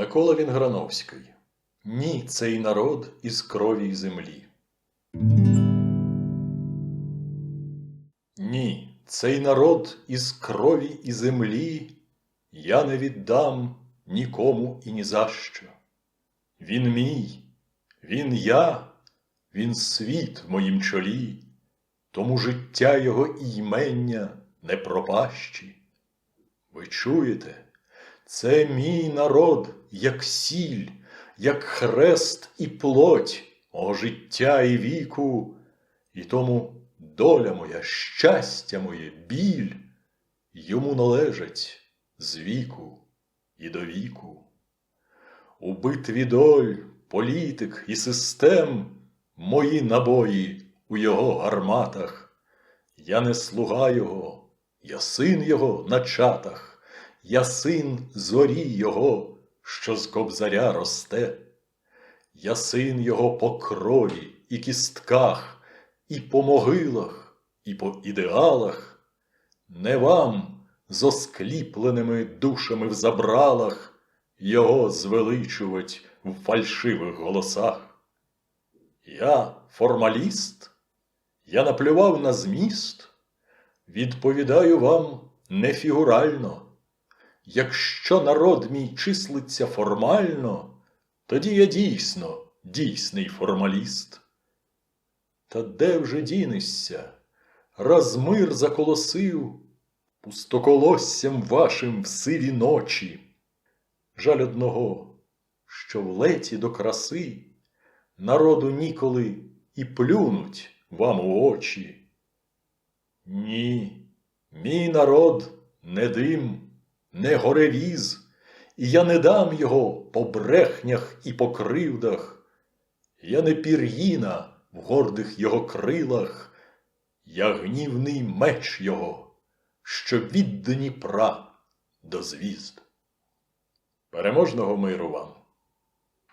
Микола Вінграновський. Ні, цей народ із крові й землі. Ні, цей народ із крові і землі я не віддам нікому і ні за що. Він мій, він я, він світ в моїм чолі, тому життя його і ймення не пропащі. Ви чуєте? Це мій народ, як сіль, як хрест і плоть мого життя і віку, і тому доля моя, щастя моє, біль йому належать з віку і до віку. У битві доль, політик і систем мої набої у його гарматах. Я не слуга його, я син його на чатах. Я син зорі його, що з кобзаря росте. Я син його по крові і кістках, і по могилах, і по ідеалах. Не вам з оскліпленими душами в забралах його звеличувать в фальшивих голосах. Я формаліст, я наплював на зміст, відповідаю вам не фігурально. Якщо народ мій числиться формально, тоді я дійсно дійсний формаліст. Та де вже дінешся, раз мир заколосив пустоколоссям вашим в сиві ночі. Жаль одного, що в леті до краси народу ніколи і плюнуть вам у очі. Ні, мій народ не дим не гореліз, і я не дам його по брехнях і по кривдах. Я не пір'їна в гордих його крилах, я гнівний меч його, що від Дніпра до звізд. Переможного миру вам!